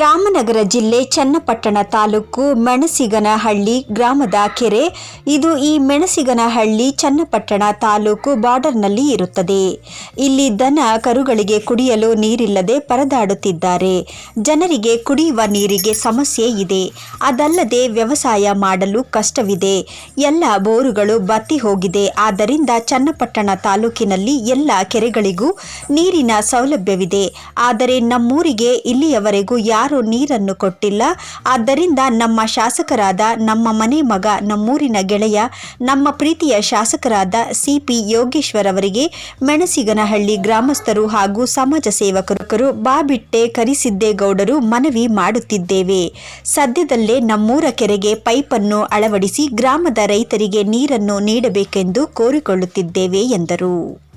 ವಿಜಯನಗರ ಜಿಲ್ಲೆ ಚನ್ನಪಟ್ಟಣ ತಾಲೂಕು ಮೆಣಸಿಗನಹಳ್ಳಿ ಗ್ರಾಮದ ಕೆರೆ. ಇದು ಈ ಮೆಣಸಿಗನಹಳ್ಳಿ ಚನ್ನಪಟ್ಟಣ ತಾಲೂಕು ಬಾರ್ಡರ್ನಲ್ಲಿ ಇರುತ್ತದೆ. ಇಲ್ಲಿ ದನ ಕರುಗಳಿಗೆ ಕುಡಿಯಲು ನೀರಿಲ್ಲದೆ ಪರದಾಡುತ್ತಿದ್ದಾರೆ. ಜನರಿಗೆ ಕುಡಿಯುವ ನೀರಿಗೆ ಸಮಸ್ಯೆ ಇದೆ. ಅದಲ್ಲದೆ ವ್ಯವಸಾಯ ಮಾಡಲು ಕಷ್ಟವಿದೆ. ಎಲ್ಲ ಬೋರುಗಳು ಬತ್ತಿ ಹೋಗಿದೆ. ಆದ್ದರಿಂದ ಚನ್ನಪಟ್ಟಣ ತಾಲೂಕಿನಲ್ಲಿ ಎಲ್ಲ ಕೆರೆಗಳಿಗೂ ನೀರಿನ ಸೌಲಭ್ಯವಿದೆ. ಆದರೆ ನಮ್ಮೂರಿಗೆ ಇಲ್ಲಿಯವರೆಗೂ ಯಾರೂ ನೀರನ್ನು ಕೊಟ್ಟಿಲ್ಲ. ಆದ್ದರಿಂದ ನಮ್ಮ ಶಾಸಕರಾದ ನಮ್ಮ ಮನೆ ಮಗ, ನಮ್ಮೂರಿನ ಗೆಳೆಯ, ನಮ್ಮ ಪ್ರೀತಿಯ ಶಾಸಕರಾದ ಸಿಪಿ ಯೋಗೇಶ್ವರ್ ಅವರಿಗೆ ಮೆಣಸಿಗನಹಳ್ಳಿ ಗ್ರಾಮಸ್ಥರು ಹಾಗೂ ಸಮಾಜ ಸೇವಕರು ಬಾಬಿಟ್ಟೆ ಕರಿಸಿದ್ದೇಗೌಡರು ಮನವಿ ಮಾಡುತ್ತಿದ್ದೇವೆ. ಸದ್ಯದಲ್ಲೇ ನಮ್ಮೂರ ಕೆರೆಗೆ ಪೈಪನ್ನು ಅಳವಡಿಸಿ ಗ್ರಾಮದ ರೈತರಿಗೆ ನೀರನ್ನು ನೀಡಬೇಕೆಂದು ಕೋರಿಕೊಳ್ಳುತ್ತಿದ್ದೇವೆ ಎಂದರು.